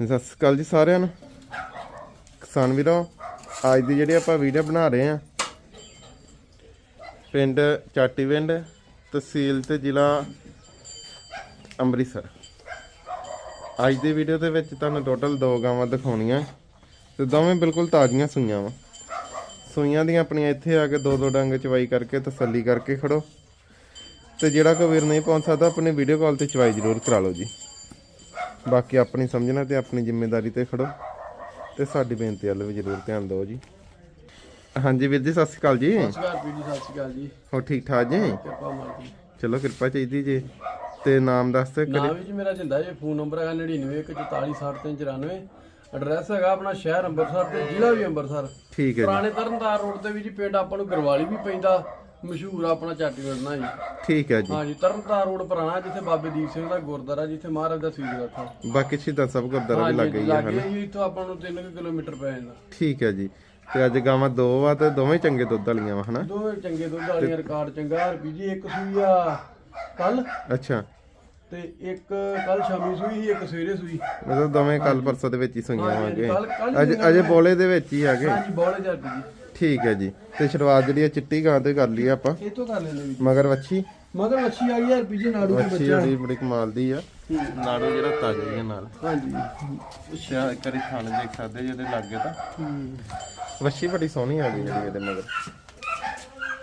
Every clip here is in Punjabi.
ਸਤਿ ਸ਼੍ਰੀ ਅਕਾਲ ਜੀ ਸਾਰਿਆਂ ਨੂੰ। ਕਿਸਾਨ ਵੀਰੋ, ਅੱਜ ਦੀ ਜਿਹੜੀ ਆਪਾਂ ਵੀਡੀਓ ਬਣਾ ਰਹੇ ਆ ਪਿੰਡ ਚਾਟੀਵਿੰਡ ਤਹਿਸੀਲ ਤੇ ਜ਼ਿਲ੍ਹਾ ਅੰਮ੍ਰਿਤਸਰ। ਅੱਜ ਦੀ ਵੀਡੀਓ ਦੇ ਵਿੱਚ ਤੁਹਾਨੂੰ ਟੋਟਲ ਦੋ ਗਾਵਾਂ ਦਿਖਾਉਣੀਆਂ। ਤੇ ਦੋਵੇਂ ਬਿਲਕੁਲ ਤਾਜ਼ੀਆਂ ਸੂਈਆਂ ਵਾ। ਸੂਈਆਂ ਦੀਆਂ ਆਪਣੀਆਂ ਇੱਥੇ ਆ ਕੇ ਦੋ ਦੋ ਡੰਗ ਚਵਾਈ ਕਰਕੇ ਤਸੱਲੀ ਕਰਕੇ ਖੜੋ। ਤੇ ਜਿਹੜਾ ਕੋਈ ਵੀਰ ਨਹੀਂ ਪਹੁੰਚ ਸਕਦਾ, ਆਪਣੀ ਵੀਡੀਓ ਕਾਲ ਤੇ ਚਵਾਈ ਜ਼ਰੂਰ ਕਰਾ ਲਓ ਜੀ। ਬਾਕੀ ਆਪਣੀ ਸਮਝਣਾ ਤੇ ਆਪਣੀ ਜ਼ਿੰਮੇਵਾਰੀ ਤੇ ਖੜੋ ਤੇ ਸਾਡੀ ਬੇਨਤੀ ਵੱਲ ਵੀ ਜ਼ਰੂਰ ਧਿਆਨ ਦਿਓ ਜੀ। ਹਾਂਜੀ ਵੀਰ ਜੀ ਸਤਿ ਸ਼੍ਰੀ ਅਕਾਲ ਜੀ। ਸਤਿ ਸ਼੍ਰੀ ਅਕਾਲ ਵੀਰ ਜੀ ਸਤਿ ਸ਼੍ਰੀ ਅਕਾਲ ਜੀ। ਹੋ ਠੀਕ ਠਾਕ ਜੀ? ਕਿਰਪਾ ਮਾਲਕੀ ਚਲੋ ਕਿਰਪਾ ਚਾਹੀਦੀ ਜੀ। ਤੇ ਨਾਮ ਦੱਸ ਤੇ ਨਾਮ ਵੀ ਜੀ ਮੇਰਾ ਜਿੰਦਾ ਜੀ ਫੋਨ ਨੰਬਰ ਹੈਗਾ 9914460394 ਐਡਰੈਸ ਹੈਗਾ ਆਪਣਾ ਸ਼ਹਿਰ ਅੰਮ੍ਰਿਤਸਰ ਤੇ ਜ਼ਿਲ੍ਹਾ ਵੀ ਅੰਮ੍ਰਿਤਸਰ। ਠੀਕ ਹੈ ਜੀ। ਪੁਰਾਣੇ ਤਰਨਤਾਰ ਰੋਡ ਤੇ ਵੀ ਜੀ ਪਿੰਡ ਆਪਾਂ ਨੂੰ ਗਰਵਾਲੀ ਵੀ ਪੈਂਦਾ। ਮਸ਼ਹੂਰ ਆਪਣਾ ਚਾਟੀਵਿੰਡ ਨਾ ਜੀ। ਠੀਕ ਹੈ ਜੀ। ਹਾਂਜੀ ਤਰਨਤਾਰ ਰੋਡ ਪੁਰਾਣਾ ਜਿੱਥੇ ਬਾਬੇ ਦੀਪ ਸਿੰਘ ਦਾ ਗੁਰਦੁਆਰਾ ਜਿੱਥੇ ਮਹਾਰਾਜ ਦਾ ਸੀਸ ਰੱਖਾ ਬਾਕੀ ਸ਼ਹੀਦਾਂ ਸਭ ਗੁਰਦੁਆਰਾ ਵੀ ਲੱਗ ਗਈ ਹੈ ਲੱਗੇ ਜੀ ਇੱਥੋਂ ਆਪਾਂ ਨੂੰ 3 ਕਿਲੋਮੀਟਰ ਪੈ ਜਾਂਦਾ। ਠੀਕ ਹੈ ਜੀ। ਤੇ ਅੱਜ ਗਾਵਾਂ ਦੋ ਆ ਤੇ ਦੋਵੇਂ ਚੰਗੇ ਦੁੱਧ ਵਾਲੀਆਂ ਵਾ ਹਨਾ? ਦੋਵੇਂ ਚੰਗੇ ਦੁੱਧ ਵਾਲੀਆਂ ਰਿਕਾਰਡ ਚੰਗਾ ਰੁਪਈ ਜੀ ਇੱਕ ਸੂਈ ਆ ਕੱਲ। ਅੱਛਾ। ਤੇ ਇੱਕ ਕੱਲ ਸ਼ਾਮੀ ਸੂਈ ਸੀ ਇੱਕ ਸਵੇਰੇ ਸੂਈ। ਮਤਲਬ ਦੋਵੇਂ ਕੱਲ ਪਰਸੋਂ ਦੇ ਵਿੱਚ ਹੀ ਸੂਈਆਂ ਕੱਲ੍ਹ ਅਜੇ ਅਜੇ ਬੋਲੇ ਦੇ ਵਿੱਚ ਹੀ ਹੈਗੇ। ਹਾਂਜੀ ਬੋਲੇ ਜਾ ਰੁਪਈ ਜੀ ਠੀਕ ਹੈ ਜੀ। ਤੇ ਸ਼ੁਰੂਆਤ ਜਿਹੜੀ ਆ ਚਿੱਟੀ ਗਾਂ ਤੇ ਕਰ ਲਈ ਆਪਾਂ। ਇਹ ਤੋਂ ਕਰ ਲੈਂਦੇ ਵੀ ਮਗਰ ਵੱਛੀ। ਮਗਰ ਮੱਛੀ ਆ ਗਈ ਯਾਰ ਪੀਜੇ ਨਾੜੂ ਦੇ ਵੱਛੀ ਬੱਚਾ। ਜਿਹੜੀ ਬੜੀ ਕਮਾਲ ਦੀ ਆ। ਨਾੜੂ ਜਿਹੜਾ ਤਾਜ਼ਾ ਹੀ ਆ ਨਾਲ। ਹਾਂਜੀ। ਅੱਛਾ ਇੱਕ ਵਾਰੀ ਖਾਣ ਦੇਖ ਸਕਦੇ ਜਿਹਦੇ ਲੱਗੇ ਤਾਂ। ਹੂੰ। ਵੱਛੀ ਬੜੀ ਸੋਹਣੀ ਆ ਗਈ ਜਿਹੜੀ ਇਹਦੇ ਮਗਰ।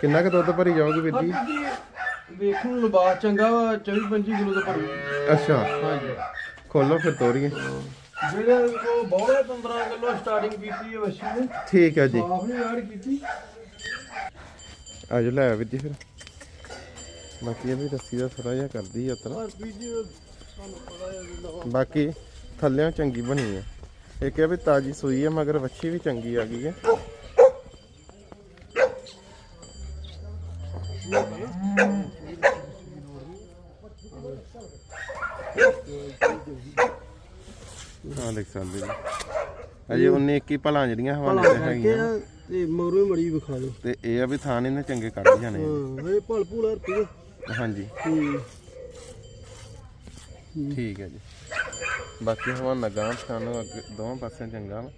ਕਿੰਨਾ ਕੁ ਦੁੱਧ ਭਰੀ ਜਾਊਗੀ ਵੀਰ ਜੀ? ਵੇਖਣ ਨੂੰ ਲਬਾ ਚੰਗਾ ਵਾ 24 25 ਕਿਲੋ ਦਾ ਭਰੂ। ਅੱਛਾ। ਹਾਂਜੀ। ਖੋਲੋ ਫਿਰ ਤੋਰੀਏ। ਜਿਹੜੇ ਕੋ ਬੋਲੇ 15 ਕਿਲੋ ਸਟਾਰਟਿੰਗ ਕੀਤੀ ਹੈ ਵਸ਼ੀ ਨੇ। ਠੀਕ ਹੈ ਜੀ। ਸਾਫ਼ ਨਹੀਂ ਕੀਤੀ। ਲੈ ਆ ਵੀਰ ਜੀ ਫਿਰ। ਬਾਕੀ ਇਹ ਵੀ ਰੱਸੀ ਦਾ ਥੋੜਾ ਜਿਹਾ ਕਰਦੀ ਆ ਪਰ ਪਤਾ ਹੈ ਜਿੰਦਾ ਬਾਕੀ ਥੱਲਿਆਂ ਚੰਗੀ ਬਣੀ ਆ। ਇੱਕ ਇਹ ਵੀ ਤਾਜੀ ਸੂਈ ਆ ਮਗਰ ਵੱਛੀ ਵੀ ਚੰਗੀ ਆ ਗਈ ਹੈ ਹਾਂ ਦੇਖ ਸਕਦੇ ਜੀ। ਅਜੇ 19 21 ਭਲਾਂ ਜਿਹੜੀਆਂ ਹਵਾਲੇ ਤੇ ਹੈਗੀਆਂ ਤੇ ਮਗਰੋਂ ਮੜੀ ਵਿਖਾ ਦਿਓ। ਤੇ ਇਹ ਆ ਵੀ ਥਾਂ ਇਹਨੇ ਚੰਗੇ ਕੱਢ ਜਾਣੇ ਆ। ਹਾਂ ਇਹ ਭਲ ਭੂਲਾ ਰੁਪਏ ਹਾਂਜੀ। ਹੂੰ। ਠੀਕ ਹੈ ਜੀ। ਬਾਕੀ ਹਵਾਨਾ ਗਾਂ ਸਾਨੂੰ ਅੱਗੇ ਦੋਵਾਂ ਪਾਸਿਆਂ ਚੰਗਾ ਵਾ।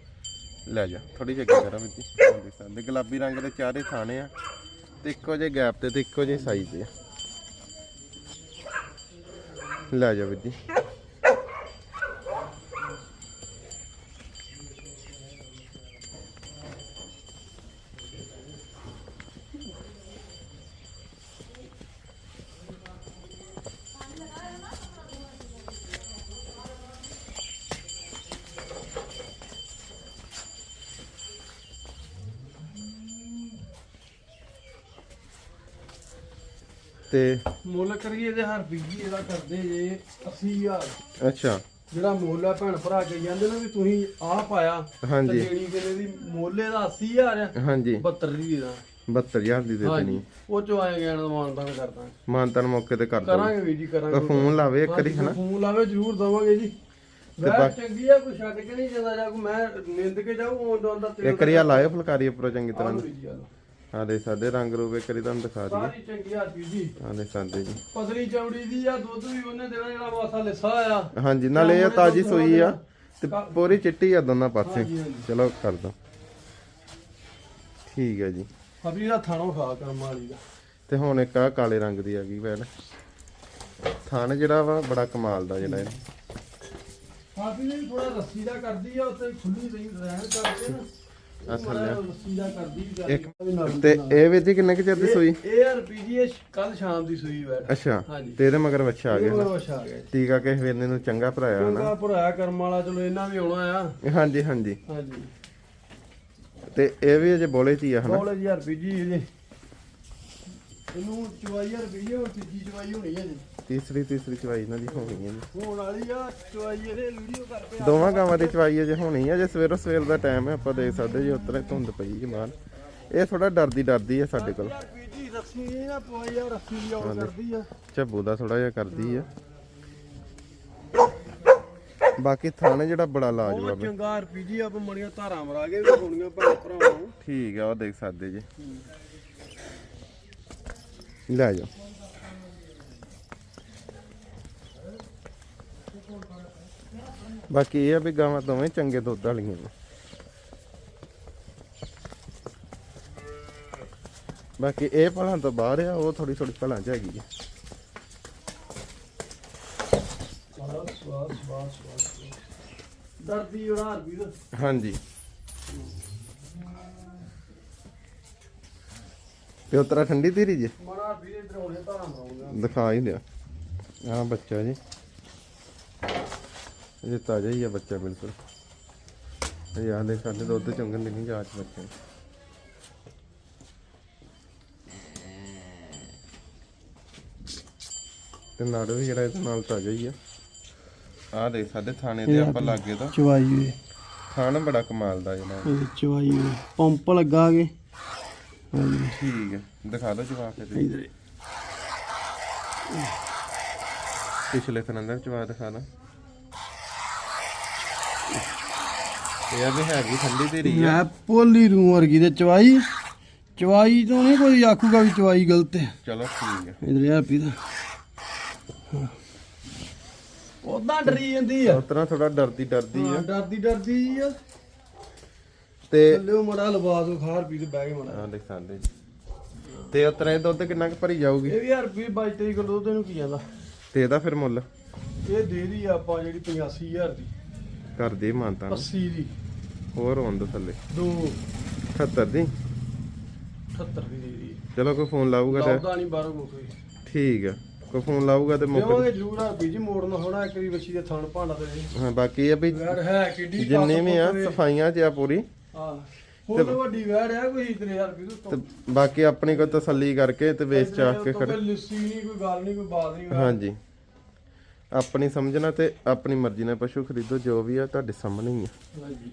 ਲੈ ਜਾ ਥੋੜੀ ਜਿਹੀ ਅੱਗੇ ਕਰਾਂ ਆਹ ਦੇਖ ਸਕਦੇ। ਗੁਲਾਬੀ ਰੰਗ ਦੇ ਚਾਰੇ ਥਾਣੇ ਆ। ਤੇ ਇੱਕੋ ਜਿਹੇ ਗੈਪ ਤੇ ਤੇ ਇੱਕੋ ਜਿਹੇ ਸਾਈਜ਼ ਦੇ ਆ। ਲੈ ਜਾ ਵੀਰ ਜੀ ਤੇ ਮੁੱਲ ਕਰੀਏ ਇਹਦੇ ਹਰ ਬੀਜੀ ਇਹਦਾ ਕਰਦੇ ਜੇ 80000 ਅੱਛਾ। ਜਿਹੜਾ ਮੁੱਲ ਆ ਭੈਣ ਭਰਾ ਕੇ ਜਾਂਦੇ ਨੇ ਵੀ ਤੁਸੀਂ ਆਹ ਪਾਇਆ ਤੇ ਹਾਂਜੀ। ਦੇਣੀ ਕਿਨੇ ਦੀ ਮੁੱਲ ਇਹਦਾ 80000 ਆ ਹਾਂਜੀ। 72 ਦੀ ਦਾ 72000 ਦੀ ਦੇ ਦੇਣੀ। ਹਾਂਜੀ ਉਹ ਚੋਂ ਆਏ ਗਿਆਨ ਦਾ ਮਾਨਤਾ ਕਰਦਾ। ਮਾਨਤਨ ਮੌਕੇ ਤੇ ਕਰ ਦੋ ਕਰਾਂਗੇ ਵੀ ਜੀ ਤਾਂ ਕਰਾਂਗੇ ਫੋਨ ਲਾਵੇ ਇੱਕ ਵਾਰੀ ਹਾਂਜੀ, ਹਨਾ? ਫੋਨ ਲਾਵੇ ਜ਼ਰੂਰ ਦਵਾਂਗੇ ਜੀ। ਬਾਕੀ- ਚੰਗੀ ਆ ਕੋਈ ਛੱਡ ਕੇ ਨਹੀਂ ਜਾਂਦਾ ਜਾਂ ਕੋਈ ਮੈਂ ਨਿੰਦ ਕੇ ਜਾਊ ਉਹ ਡੋਲ ਦਾ ਤੇਲ ਇੱਕ ਵਾਰੀ ਆ ਲਾਇਓ ਫੁਲਕਾਰੀ ਉੱਪਰੋਂ ਚੰਗੀ ਤਰ੍ਹਾਂ। ਜੀ। ਆ ਦੇ ਸਾਡੇ ਰੰਗ ਰੂਪ ਇੱਕ ਵਾਰੀ ਤੁਹਾਨੂੰ ਦਿਖਾ ਦਈਏ। ਸਾਰੀ ਚੰਗੀ ਆ ਜੀ ਆ ਦੇ ਸਾਡੇ ਜੀ। ਪਤਲੀ ਚੌੜੀ ਦੀ ਆ ਦੁੱਧ ਵੀ ਉਹਨੇ ਦੇਣਾ ਜਿਹੜਾ ਮਾਸਾ ਲਿਸਾ ਆ। ਹਾਂਜੀ ਨਾਲੇ ਇਹ ਤਾਜੀ ਸੂਈ ਆ ਤੇ ਪੂਰੀ ਚਿੱਟੀ ਆ ਦੋਨਾਂ ਪਾਸੇ। ਹਾਂਜੀ, ਹਾਂਜੀ। ਚਲੋ ਕਰ ਦੋ ਠੀਕ ਹੈ ਜੀ। ਅਭੀ ਦਾ ਥਾਣੋਂ ਖਾ ਕਰਮ ਵਾਲੀ ਦਾ। ਤੇ ਹੁਣ ਇੱਕ ਆ ਕਾਲੇ ਰੰਗ ਦੀ ਆ ਗਈ ਵੈਲ ਥਣ ਜਿਹੜਾ ਵਾ ਬੜਾ ਕਮਾਲ ਦਾ ਜਿਹੜਾ ਇਹ। ਕਾਫੀ ਨੇ ਥੋੜਾ ਰੱਸੀ ਦਾ ਕਰਦੀ ਆ ਉੱਤੇ ਖੁੱਲੀ ਰਹੀ ਰਹਿਣ ਕਰਕੇ ਨਾ। ਆ ਥੱਲੇ ਰੱਸੀ ਦਾ ਕਰਦੀ ਵੀ ਇੱਕ ਕਰਦੀ ਨਾਲ ਤੇ ਇਹ ਵੀਰ ਜੀ ਕਿੰਨੇ ਕੁ ਚਿਰ ਦੀ ਸੂਈ? ਇਹ ਆਰਪੀਜੀ ਕੱਲ ਸ਼ਾਮ ਦੀ ਸੂਈ ਬੈਠ ਅੱਛਾ ਤੇ ਇਹਦੇ ਮਗਰ ਵੱਛਾ ਆ ਗਿਆ ਉਹ ਵਛਾ ਆ ਗਿਆ। ਜੀ। ਟੀਕਾ ਕਿਸੇ ਵੇਲੇ ਨੂੰ ਚੰਗਾ ਭਰਾਇਆ ਹਨਾ ਚੰਗਾ ਭਰਾਇਆ ਕਰਮ ਵਾਲਾ ਚਲੋ ਇਹਨਾਂ ਵੀ ਆਉਣਾ ਆ। ਹਾਂਜੀ ਹਾਂਜੀ। ਹਾਂਜੀ। ਤੇ ਇਹ ਵੀ ਅਜੇ ਬੋਲੇ ਚ ਹੀ ਆ ਹਨਾ? ਕੋਲੇ ਜੀ ਆਰਪੀਜੀ ਇਹਦੇ ਇਹਨੂੰ ਚਵਾਈ ਆਰਪੀਜੀ ਹੋਰ ਤੀਜੀ ਚਵਾਈ ਹੋਣੀ ਹੈ ਜੀ ਤੀਸਰੀ ਤੀਸਰੀ ਚਵਾਈ ਇਹਨਾਂ ਦੀ ਹੋਣੀ ਹੈ ਜੀ। ਹੋਣ ਵਾਲੀ ਆ ਚਵਾਈ ਇਹਦੇ ਵੀਡੀਓ ਕਰਕੇ ਦੋਵਾਂ ਗਾਵਾਂ ਦੀ ਚਵਾਈ ਅਜੇ ਹੋਣੀ ਆ ਜੇ ਸਵੇਰੋ ਸਵੇਰ ਦਾ ਟਾਈਮ ਹੈ ਆਪਾਂ ਦੇਖ ਸਕਦੇ ਜੀ ਉਤਰੇ ਧੁੰਦ ਪਈ ਜੀ ਮਾਲ। ਇਹ ਥੋੜਾ ਡਰਦੀ ਡਰਦੀ ਆ ਸਾਡੇ ਕੋਲ। ਆਰਪੀਜੀ ਰੱਸੀ ਇਹ ਨਾ ਪਵਾਈ ਆ ਰੱਸੀ ਦੀ ਆਉਣ ਕਰਦੀ ਆ। ਝੱਬੂ ਦਾ ਥੋੜਾ ਜਿਹਾ ਕਰਦੀ ਆ। ਬਾਕੀ ਥਾਣੇ ਜਿਹੜਾ ਬੜਾ ਲਾਜਵਾਬ ਹੈ ਚੰਗਾ ਆਰਪੀਜੀ ਆਪਾਂ ਮੜੀਆਂ ਧਾਰਾਂ ਮਰਾ ਕੇ ਵੀ ਹੋਣੀਆਂ ਭੈਣ ਭਰਾਵਾਂ ਠੀਕ ਆ ਉਹ ਦੇਖ ਸਕਦੇ ਜੀ। ਲੈ ਜਾਓ ਬਾਕੀ ਇਹ ਆ ਵੀ ਗਾਵਾਂ ਦੋਵੇਂ ਚੰਗੇ ਦੁੱਧ ਵਾਲੀਆਂ ਨੇ। ਬਾਕੀ ਇਹ ਭਲਾਂ ਤੋਂ ਬਾਹਰ ਆ ਉਹ ਥੋੜੀ ਥੋੜੀ ਭਲਾਂ ਚ ਹੈਗੀ ਬਸ ਦਰਦੀ ਹਰਬੀਰ। ਹਾਂਜੀ। ਤੇ ਉਤਰਾ ਠੰਡੀ ਧੀਰੀ ਜੇ? ਇਧਰ ਹੋਣੇ ਧਾਰਾਂ ਦਿਖਾ ਹੀ ਦਿਆ। ਆਹ ਬੱਚਾ ਜੀ। ਇਹ ਤਾਜ਼ਾ ਹੀ ਆ ਬੱਚਾ ਬਿਲਕੁਲ। ਇਹ ਆ ਦੇ ਸਾਡੇ ਦੁੱਧ ਚੁੰਗਣ ਦੀ ਨਹੀਂ ਜਾਂਚ ਬੱਚੇ। ਤੇ ਨਾੜੋ ਵੀ ਜਿਹੜਾ ਇਹਦੇ ਨਾਲ ਤਾਜ਼ਾ ਹੀ ਆ। ਆਹ ਦੇ ਸਾਡੇ ਥਾਣੇ ਦੇ ਆਪਾਂ ਲਾਗੇ ਦਾ ਚਵਾਈ ਵੇ ਥਾਣ ਬੜਾ ਕਮਾਲ ਦਾ ਜਿਹੜਾ ਇਹ ਚਵਾਈ ਵੇ ਪੰਪ ਲੱਗਾ ਕੇ ਹਾਂਜੀ ਠੀਕ ਹੈ ਦਿਖਾ ਦਿਓ ਜਵਾਬ ਫਿਰ ਇਧਰ ਪਿਛਲੇ ਥਾਂ ਜਵਾਬ ਦਿਖਾ ਦਾਂ ਇਹ ਆ ਵੀ ਹੈਗੀ ਠੰਡੀ ਧੀਰੀ ਆ। ਮੈਂ ਪੋਲੀ ਰੂ ਵਰਗੀ ਤੇ ਚਵਾਈ। ਚਵਾਈ ਤੋਂ ਨਹੀਂ ਕੋਈ ਆਖੂਗਾ ਵੀ ਚਵਾਈ ਗਲਤ ਹੈ। ਚਲੋ ਠੀਕ ਹੈ। ਇਧਰ ਆ ਪੀਦਾ ਉਦਾਂ ਡਰੀ ਜਾਂਦੀ ਆ। ਉਤਨਾ ਥੋੜਾ ਡਰਦੀ ਡਰਦੀ ਆ। ਡਰਦੀ ਡਰਦੀ ਆ। ਤੇ ਥੱਲੇ ਮੜਾ ਲਵਾ ਦੋ ਖਾਰ ਪੀ ਤੇ ਬਹਿ ਕੇ ਮੜਾ। ਆ ਦੇਖ ਸਕਦੇ ਜੀ। ਤੇ ਇਹ ਦੁੱਧ ਕਿੰਨਾ ਕੁ ਭਰੀ ਜਾਊਗੀ? ਇਹ ਵੀ ਯਾਰ ਵੀ 22 23 ਕਿਲੋ ਦੁੱਧ ਇਹਨੂੰ ਕੀ ਜਾਂਦਾ ਤੇ ਇਹਦਾ ਫਿਰ ਮੁੱਲ? ਇਹ ਦੇ ਦੀ ਆਪਾਂ ਜਿਹੜੀ 85000 ਦੀ। ਕਰ ਦੇ ਮਾਨਤਾ ਨੂੰ। 80 ਦੀ। ਹੋਰ ਹੋਣ ਦੋ ਥੱਲੇ। ਦੋ। 78 ਦੀ? 78 ਦੀ ਦੇ ਦੀ ਚਲੋ ਕੋਈ ਫੋਨ ਲਾਊਗਾ ਤੇ। ਲਾਉਦਾ ਨਹੀਂ ਬਾਹਰੋਂ ਕੋਈ ਠੀਕ ਆ। ਕੋਈ ਫੋਨ ਲਾਊਗਾ ਤੇ ਮੁੱਕ ਦੇਵਾਂਗੇ ਜ਼ਰੂਰ ਆ ਬੀਜੀ ਮੋੜਨਾ ਹੋਣਾ ਇੱਕ ਵਾਰੀ ਬੱਚੀ ਦੇ ਥਣ ਭਾਂਡਾ ਤੇ। ਹਾਂ ਬਾਕੀ ਇਹ ਆ ਵੀ ਹੈ ਕਿੱਡੀ ਜਿੰਨੇ ਵੀ ਆ ਸਫਾਈਆਂ ਚ ਆ ਪੂਰੀ। ਹਾਂ। ਹੋਰ ਤਾਂ ਵੱਡੀ ਵੈੜ ਆ ਕੋਈ 3000 ਰੁਪਏ ਤੇ ਤੋਂ ਬਾਕੀ ਆਪਣੀ ਕੋਈ ਤਸੱਲੀ ਕਰਕੇ ਤੇ ਵੇਚ ਚਾਕ ਕੇ ਖੜੇ। ਲਿੱਸੀ ਨਹੀਂ ਕੋਈ ਗੱਲ ਨਹੀਂ ਕੋਈ ਬਾਤ ਨਹੀਂ ਹਾਂਜੀ। ਆਪਣੀ ਸਮਝਣਾ ਤੇ ਆਪਣੀ ਮਰਜ਼ੀ ਨਾਲ ਪਸ਼ੂ ਖਰੀਦੋ ਜੋ ਵੀ ਆ ਤੁਹਾਡੇ ਸਾਹਮਣੇ ਹੀ ਆ। ਹਾਂਜੀ।